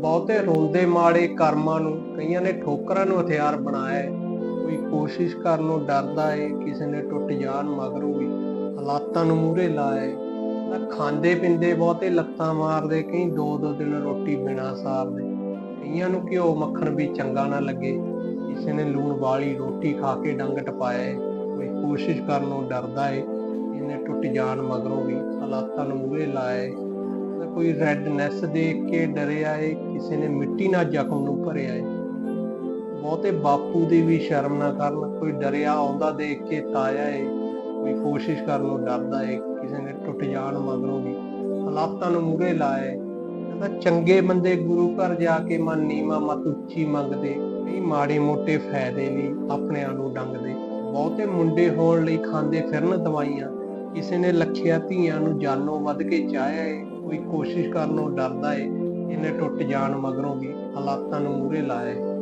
ਬਹੁਤੇ ਰੋਂਦੇ ਮਾੜੇ ਕਰਮਾਂ ਨੂੰ, ਕਈਆਂ ਨੇ ਠੋਕਰਾਂ ਨੂੰ ਹਥਿਆਰ ਬਣਾਇਆ ਹੈ। ਕੋਈ ਕੋਸ਼ਿਸ਼ ਕਰਨ ਨੂੰ ਡਰਦਾ ਏ ਕਿਸੇ ਨੇ ਟੁੱਟ ਜਾਣ ਮਗਰੋਂ ਵੀ ਹਾਲਾਤਾਂ ਨੂੰ ਮੂਹਰੇ ਲਾਇਆ ਨਾ ਖਾਂਦੇ ਪਿੰਦੇ ਬਹੁਤੇ ਲੱਤਾਂ ਮਾਰਦੇ, ਕਈ ਦੋ ਦੋ ਦਿਨ ਰੋਟੀ ਬਿਨਾ ਸਾਰਦੇ। ਕਈਆਂ ਨੂੰ ਘਿਓ ਮੱਖਣ ਵੀ ਚੰਗਾ ਨਾ ਲੱਗੇ। ਕਿਸੇ ਨੇ ਲੂਣ ਵਾਲੀ ਰੋਟੀ ਖਾ ਕੇ ਡੰਗ ਟਪਾਇਆ ਏ ਕੋਈ ਕੋਸ਼ਿਸ਼ ਕਰਨ ਨੂੰ ਡਰਦਾ ਏ ਇਹਨੇ ਟੁੱਟ ਜਾਣ ਮਗਰੋਂ ਵੀ ਹਾਲਾਤਾਂ ਨੂੰ ਮੂਹਰੇ ਲਾਇਆ ਕੋਈ ਰੈਡਨੈਸ ਦੇਖ ਕੇ ਡਰਿਆ ਏ, ਕਿਸੇ ਨੇ ਮਿੱਟੀ ਨਾਲ ਜ਼ਖਮ ਨੂੰ ਭਰਿਆ ਏ। ਬਹੁਤੇ ਬਾਪੂ ਦੀ ਵੀ ਸ਼ਰਮ ਨਾ ਕਰਨ, ਕੋਈ ਡਰਿਆ ਆਉਂਦਾ ਦੇਖ ਕੇ ਤਾਇਆ ਏ, ਕੋਈ ਕੋਸ਼ਿਸ਼ ਕਰਨ ਨੂੰ ਡਰਦਾ ਏ, ਕਿਸੇ ਨੇ ਟੁੱਟ ਜਾਣ ਮਗਰੋਂ ਵੀ। ਹਾਲਾਤਾਂ ਨੂੰ ਮੂਹਰੇ ਲਾਏ ਕਹਿੰਦਾ, ਚੰਗੇ ਬੰਦੇ ਗੁਰੂ ਘਰ ਜਾ ਕੇ ਮਨ ਨੀਵਾ ਮਤ ਉੱਚੀ ਮੰਗਦੇ ਕਈ ਮਾੜੇ ਮੋਟੇ ਫਾਇਦੇ ਲਈ ਆਪਣਿਆਂ ਨੂੰ ਡੰਗਦੇ। ਬਹੁਤੇ ਮੁੰਡੇ ਹੋਣ ਲਈ ਖਾਂਦੇ ਫਿਰਨ ਦਵਾਈਆਂ, ਕਿਸੇ ਨੇ ਲੱਖਿਆ ਧੀਆਂ ਨੂੰ ਜਾਨੋਂ ਵੱਧ ਕੇ ਚਾਹਿਆ ਏ। ਕੋਈ ਕੋਸ਼ਿਸ਼ ਕਰਨ ਨੂੰ ਡਰਦਾ ਏ। ਇਹਨੇ ਟੁੱਟ ਜਾਣ ਮਗਰੋਂ ਵੀ ਹਾਲਾਤਾਂ ਨੂੰ ਮੂਹਰੇ ਲਾਇਆ ਏ।